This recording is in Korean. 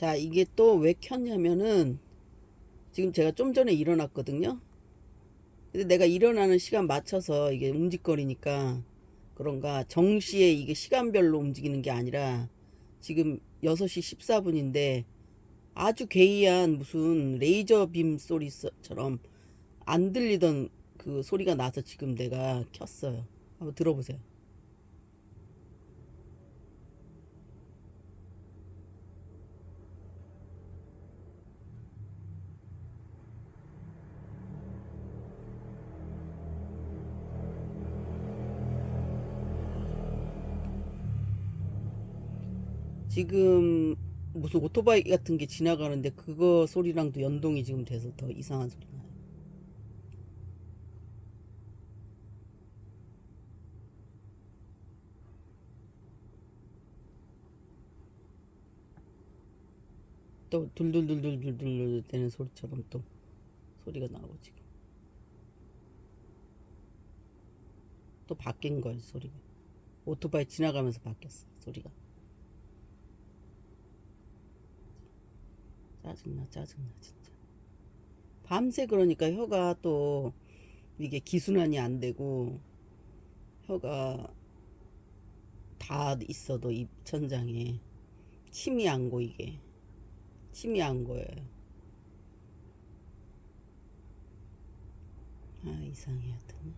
자, 이게 또 왜 켰냐면은 지금 제가 좀 전에 일어났거든요. 근데 내가 일어나는 시간 맞춰서 이게 움직거리니까 그런가 정시에 이게 시간별로 움직이는 게 아니라 지금 6시 14분인데 아주 괴이한 무슨 레이저 빔 소리처럼 안 들리던 그 소리가 나서 지금 내가 켰어요. 한번 들어보세요. 지금 무슨 오토바이 같은 게 지나가는데 그거 소리랑도 연동이 지금 돼서 더 이상한 소리 나요. 또 둘둘둘둘둘둘 되는 소리처럼 또 소리가 나오고 지금. 또 바뀐 거예요 소리가. 오토바이 지나가면서 바뀌었어 소리가 짜증나 짜증나 진짜. 밤새 그러니까 혀가 또 이게 기순환이 안 되고 혀가 다 있어도 입천장에. 침이 안 고이게. 침이 안 고여요. 아 이상해 하여튼